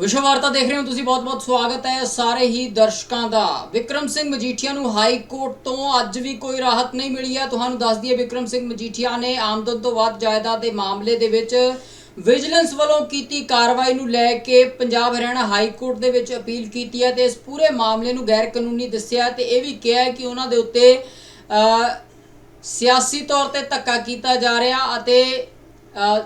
ਵਿਸ਼ਵ ਵਾਰਤਾ ਦੇਖ ਰਹੇ ਹੋ ਤੁਸੀਂ, ਬਹੁਤ-ਬਹੁਤ ਸਵਾਗਤ ਹੈ ਸਾਰੇ ਹੀ ਦਰਸ਼ਕਾਂ ਦਾ। ਵਿਕਰਮ ਸਿੰਘ ਮਜੀਠੀਆ ਨੂੰ ਹਾਈ ਕੋਰਟ ਤੋਂ ਅੱਜ ਵੀ ਕੋਈ ਰਾਹਤ ਨਹੀਂ ਮਿਲੀ ਹੈ। ਤੁਹਾਨੂੰ ਦੱਸ ਦਈਏ, ਵਿਕਰਮ ਸਿੰਘ ਮਜੀਠੀਆ ਨੇ ਆਮਦਨ ਤੋਂ ਵੱਧ ਜਾਇਦਾਦ ਦੇ ਮਾਮਲੇ ਦੇ ਵਿੱਚ ਵਿਜੀਲੈਂਸ ਵੱਲੋਂ ਕੀਤੀ ਕਾਰਵਾਈ ਨੂੰ ਲੈ ਕੇ ਪੰਜਾਬ ਹਰਿਆਣਾ ਹਾਈ ਕੋਰਟ ਦੇ ਵਿੱਚ ਅਪੀਲ ਕੀਤੀ ਹੈ ਤੇ ਇਸ ਪੂਰੇ ਮਾਮਲੇ ਨੂੰ ਗੈਰ ਕਾਨੂੰਨੀ ਦੱਸਿਆ ਤੇ ਇਹ ਵੀ ਕਿਹਾ ਕਿ ਉਹਨਾਂ ਦੇ ਉੱਤੇ ਸਿਆਸੀ ਤੌਰ ਤੇ ਧੱਕਾ ਕੀਤਾ ਜਾ ਰਿਹਾ ਅਤੇ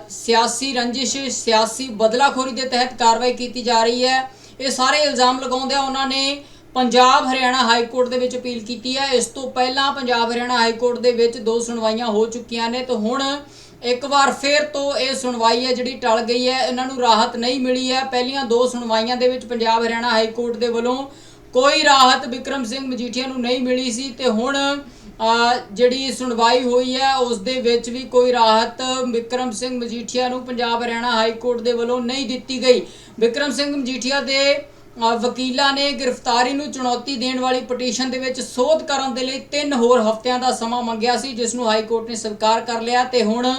ਸਿਆਸੀ ਰੰਜਿਸ਼, ਸਿਆਸੀ ਬਦਲਾਖੋਰੀ ਦੇ ਤਹਿਤ ਕਾਰਵਾਈ ਕੀਤੀ ਜਾ ਰਹੀ ਹੈ। ਇਹ ਸਾਰੇ ਇਲਜ਼ਾਮ ਲਗਾਉਂਦਿਆਂ ਉਹਨਾਂ ਨੇ ਪੰਜਾਬ ਹਰਿਆਣਾ ਹਾਈ ਕੋਰਟ ਦੇ ਵਿੱਚ ਅਪੀਲ ਕੀਤੀ ਹੈ। ਇਸ ਤੋਂ ਪਹਿਲਾਂ ਪੰਜਾਬ ਹਰਿਆਣਾ ਹਾਈ ਕੋਰਟ ਦੇ ਵਿੱਚ ਦੋ ਸੁਣਵਾਈਆਂ ਹੋ ਚੁੱਕੀਆਂ ਨੇ ਤੇ ਹੁਣ ਇੱਕ ਵਾਰ ਫੇਰ ਤੋਂ ਇਹ ਸੁਣਵਾਈ ਹੈ ਜਿਹੜੀ ਟਲ ਗਈ ਹੈ, ਇਹਨਾਂ ਨੂੰ ਰਾਹਤ ਨਹੀਂ ਮਿਲੀ ਹੈ। ਪਹਿਲੀਆਂ ਦੋ ਸੁਣਵਾਈਆਂ ਦੇ ਵਿੱਚ ਪੰਜਾਬ ਹਰਿਆਣਾ ਹਾਈ ਕੋਰਟ ਦੇ ਵੱਲੋਂ ਕੋਈ ਰਾਹਤ ਵਿਕਰਮ ਸਿੰਘ ਮਜੀਠੀਆ ਨੂੰ ਨਹੀਂ ਮਿਲੀ ਸੀ ਤੇ ਹੁਣ ਜਿਹੜੀ ਸੁਣਵਾਈ ਹੋਈ ਹੈ, ਉਸ ਦੇ ਵਿੱਚ ਵੀ ਕੋਈ ਰਾਹਤ ਵਿਕਰਮ ਸਿੰਘ ਮਜੀਠੀਆ ਨੂੰ ਪੰਜਾਬ ਹਰਿਆਣਾ ਹਾਈ ਕੋਰਟ ਦੇ ਵੱਲੋਂ ਨਹੀਂ ਦਿੱਤੀ ਗਈ। ਵਿਕਰਮ ਸਿੰਘ ਮਜੀਠੀਆ ਦੇ ਵਕੀਲਾਂ ਨੇ ਗ੍ਰਿਫਤਾਰੀ ਨੂੰ ਚੁਣੌਤੀ ਦੇਣ ਵਾਲੀ ਪਟੀਸ਼ਨ ਦੇ ਵਿੱਚ ਸੋਧ ਕਰਨ ਦੇ ਲਈ 3 ਹੋਰ ਹਫ਼ਤਿਆਂ ਦਾ ਸਮਾਂ ਮੰਗਿਆ ਸੀ, ਜਿਸ ਨੂੰ ਹਾਈ ਕੋਰਟ ਨੇ ਸਵੀਕਾਰ ਕਰ ਲਿਆ ਤੇ ਹੁਣ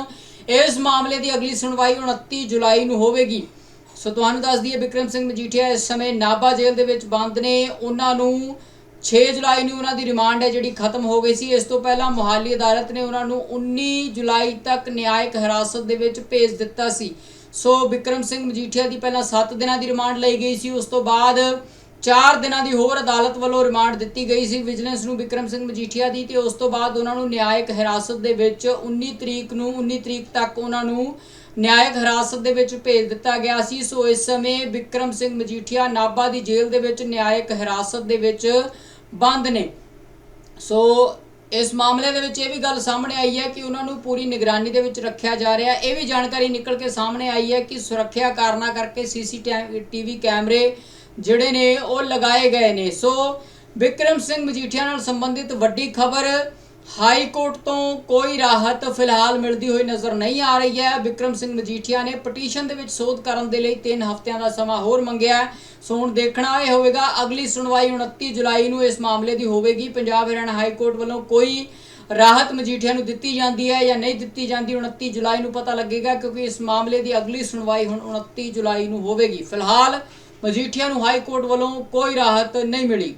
ਇਸ ਮਾਮਲੇ ਦੀ ਅਗਲੀ ਸੁਣਵਾਈ 29 ਜੁਲਾਈ ਨੂੰ ਹੋਵੇਗੀ। ਸੋ ਤੁਹਾਨੂੰ ਦੱਸ ਦਈਏ, ਵਿਕਰਮ ਸਿੰਘ ਮਜੀਠੀਆ ਇਸ ਸਮੇਂ ਨਾਭਾ ਜੇਲ੍ਹ ਦੇ ਵਿੱਚ ਬੰਦ ਨੇ। ਉਹਨਾਂ ਨੂੰ 6 ਜੁਲਾਈ ਨੂੰ ਉਹਨਾਂ ਦੀ ਰਿਮਾਂਡ ਹੈ, ਜਿਹੜੀ ਖਤਮ ਹੋ ਗਈ ਸੀ। ਇਸ ਤੋਂ ਪਹਿਲਾਂ ਮੁਹਾਲੀ ਅਦਾਲਤ ਨੇ ਉਹਨਾਂ ਨੂੰ 19 ਜੁਲਾਈ ਤੱਕ ਨਿਆਇਕ ਹਿਰਾਸਤ ਦੇ ਵਿੱਚ ਭੇਜ ਦਿੱਤਾ ਸੀ। ਸੋ ਵਿਕਰਮ ਸਿੰਘ ਮਜੀਠੀਆ ਦੀ ਪਹਿਲਾਂ 7 ਦਿਨਾਂ ਦੀ ਰਿਮਾਂਡ ਲਈ ਗਈ ਸੀ। ਉਸ ਤੋਂ ਬਾਅਦ 4 ਦਿਨਾਂ ਦੀ ਹੋਰ ਅਦਾਲਤ ਵੱਲੋਂ ਰਿਮਾਂਡ ਦਿੱਤੀ ਗਈ ਸੀ ਵਿਜੀਲੈਂਸ ਨੂੰ ਵਿਕਰਮ ਸਿੰਘ ਮਜੀਠੀਆ ਦੀ ਤੇ ਉਸ ਤੋਂ ਬਾਅਦ ਉਹਨਾਂ ਨੂੰ ਨਿਆਇਕ ਹਿਰਾਸਤ ਦੇ ਵਿੱਚ 19 ਤਰੀਕ ਨੂੰ 19 ਤਰੀਕ ਤੱਕ ਉਹਨਾਂ ਨੂੰ ਨਿਆਇਕ ਹਿਰਾਸਤ ਦੇ ਵਿੱਚ ਭੇਜ ਦਿੱਤਾ ਗਿਆ ਸੀ। ਸੋ ਇਸ ਸਮੇਂ ਵਿਕਰਮ ਸਿੰਘ ਮਜੀਠੀਆ ਨਾਭਾ ਦੀ ਜੇਲ੍ਹ ਦੇ ਵਿੱਚ ਨਿਆਇਕ ਹਿਰਾਸਤ ਦੇ ਵਿੱਚ ਬੰਦ ਨੇ। ਸੋ ਇਸ ਮਾਮਲੇ ਦੇ ਵਿੱਚ ਇਹ ਵੀ ਗੱਲ ਸਾਹਮਣੇ ਆਈ ਹੈ ਕਿ ਉਹਨਾਂ ਨੂੰ ਪੂਰੀ ਨਿਗਰਾਨੀ ਦੇ ਵਿੱਚ ਰੱਖਿਆ ਜਾ ਰਿਹਾ। ਇਹ ਵੀ ਜਾਣਕਾਰੀ ਨਿਕਲ ਕੇ ਸਾਹਮਣੇ ਆਈ ਹੈ ਕਿ ਸੁਰੱਖਿਆ ਕਾਰਨਾਂ ਕਰਕੇ ਸੀਸੀਟੀਵੀ ਕੈਮਰੇ ਜਿਹੜੇ ਨੇ ਉਹ ਲਗਾਏ ਗਏ ਨੇ। ਸੋ ਵਿਕਰਮ ਸਿੰਘ ਮਜੀਠੀਆ ਨਾਲ ਸੰਬੰਧਿਤ ਵੱਡੀ ਖਬਰ, ਹਾਈ ਕੋਰਟ ਤੋਂ ਕੋਈ ਰਾਹਤ ਫਿਲਹਾਲ ਮਿਲਦੀ ਹੋਈ ਨਜ਼ਰ ਨਹੀਂ ਆ ਰਹੀ ਹੈ। ਵਿਕਰਮ ਸਿੰਘ ਮਜੀਠੀਆ ਨੇ ਪਟੀਸ਼ਨ ਦੇ ਵਿੱਚ ਸੋਧ ਕਰਨ ਦੇ ਲਈ 3 ਹਫ਼ਤਿਆਂ ਦਾ ਸਮਾਂ ਹੋਰ ਮੰਗਿਆ। ਹੈ। ਸੋ ਹੁਣ ਦੇਖਣਾ ਇਹ ਹੋਵੇਗਾ, ਅਗਲੀ ਸੁਣਵਾਈ 29 ਜੁਲਾਈ ਨੂੰ ਇਸ ਮਾਮਲੇ ਦੀ ਹੋਵੇਗੀ। ਪੰਜਾਬ ਹਰਿਆਣਾ ਹਾਈ ਕੋਰਟ ਵੱਲੋਂ ਕੋਈ ਰਾਹਤ ਮਜੀਠੀਆ ਨੂੰ ਦਿੱਤੀ ਜਾਂਦੀ ਹੈ ਜਾਂ ਨਹੀਂ ਦਿੱਤੀ ਜਾਂਦੀ 29 ਜੁਲਾਈ ਨੂੰ ਪਤਾ ਲੱਗੇਗਾ ਕਿਉਂਕਿ ਇਸ ਮਾਮਲੇ ਦੀ ਅਗਲੀ ਸੁਣਵਾਈ ਹੁਣ 29 ਜੁਲਾਈ ਨੂੰ ਹੋਵੇਗੀ। ਫਿਲਹਾਲ ਮਜੀਠੀਆ ਨੂੰ ਹਾਈ ਕੋਰਟ ਵੱਲੋਂ ਕੋਈ ਰਾਹਤ ਨਹੀਂ ਮਿਲੀ।